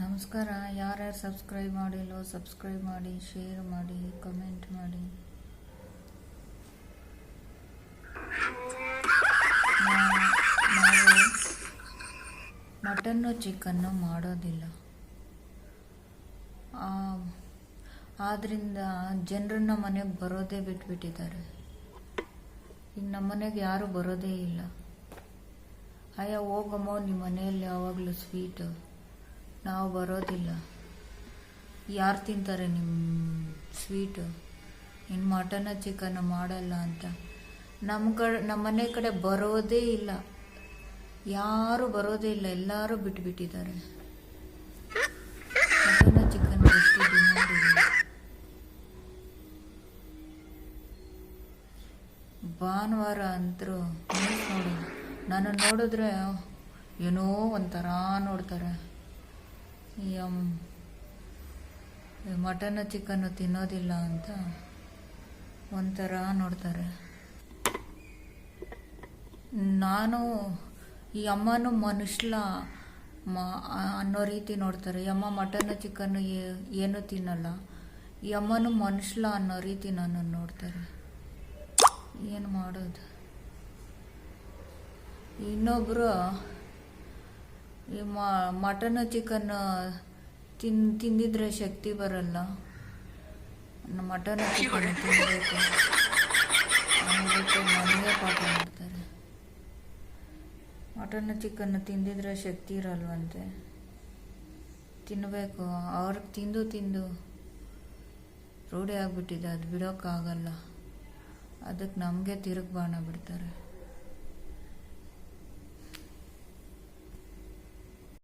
ನಮಸ್ಕಾರ. ಯಾರ್ಯಾರು ಸಬ್ಸ್ಕ್ರೈಬ್ ಮಾಡಿಲ್ಲೋ ಸಬ್ಸ್ಕ್ರೈಬ್ ಮಾಡಿ ಶೇರ್ ಮಾಡಿ ಕಮೆಂಟ್ ಮಾಡಿ. ನಾವು ಮಟನ್ನು ಚಿಕನ್ನು ಮಾಡೋದಿಲ್ಲ. ಆದ್ದರಿಂದ ಜನರನ್ನ ಮನೆಗೆ ಬರೋದೇ ಬಿಟ್ಬಿಟ್ಟಿದ್ದಾರೆ. ಈಗ ನಮ್ಮ ಮನೆಗೆ ಯಾರು ಬರೋದೇ ಇಲ್ಲ. ಅಯ್ಯ, ಹೋಗಮ್ಮ ನಿಮ್ಮ ಮನೆಯಲ್ಲಿ ಯಾವಾಗಲೂ ಸ್ವೀಟು ನಾವು ಬರೋದಿಲ್ಲ. ಯಾರು ತಿಂತಾರೆ ನಿಮ್ಮ ಸ್ವೀಟು? ಇನ್ನು ಮಟನ ಚಿಕನ್ ಮಾಡಲ್ಲ ಅಂತ. ನಮ್ಮ ಕಡೆ ನಮ್ಮ ಮನೆ ಕಡೆ ಬರೋದೇ ಇಲ್ಲ. ಯಾರು ಬರೋದೇ ಇಲ್ಲ. ಎಲ್ಲರೂ ಬಿಟ್ಬಿಟ್ಟಿದ್ದಾರೆ. ಮಟನ ಚಿಕನ್ ಎಷ್ಟು ಭಾನುವಾರ ಅಂತರೂ ನೋಡು ನಾನು ನೋಡಿದ್ರೆ ಏನೋ ಒಂಥರ ನೋಡ್ತಾರೆ. ಈ ಮಟನ್ ಚಿಕನ್ನು ತಿನ್ನೋದಿಲ್ಲ ಅಂತ ಒಂಥರ ನೋಡ್ತಾರೆ. ನಾನು ಈ ಅಮ್ಮನೂ ಮನುಷ್ಯ ಮ ಅನ್ನೋ ರೀತಿ ನೋಡ್ತಾರೆ. ಈ ಅಮ್ಮ ಮಟನ್ ಚಿಕನ್ನು ಏನೂ ತಿನ್ನಲ್ಲ. ಈ ಅಮ್ಮನೂ ಮನುಷ್ಯ ಅನ್ನೋ ರೀತಿ ನನ್ನನ್ನು ನೋಡ್ತಾರೆ. ಏನು ಮಾಡೋದು? ಇನ್ನೊಬ್ಬರು ಈ ಮಟನ್ ಚಿಕನ್ ತಿನ್, ತಿಂದಿದ್ರೆ ಶಕ್ತಿ ಬರಲ್ಲ. ಮಟನ್ ಚಿಕನ್ ತಿನ್ನಬೇಕು ನನಗೆ ಪಾಠ ಮಾಡ್ತಾರೆ. ಮಟನ್ ಚಿಕನ್ ತಿಂದಿದ್ರೆ ಶಕ್ತಿ ಇರಲ್ವಂತೆ. ತಿನ್ನಬೇಕು ಅವ್ರಿಗೆ ತಿಂದು ತಿಂದು ರೂಢಿ ಆಗಿಬಿಟ್ಟಿದೆ. ಅದು ಬಿಡೋಕ್ಕಾಗಲ್ಲ. ಅದಕ್ಕೆ ನಮಗೆ ತಿರುಗಿ ಬಾಣ ಬಿಡ್ತಾರೆ.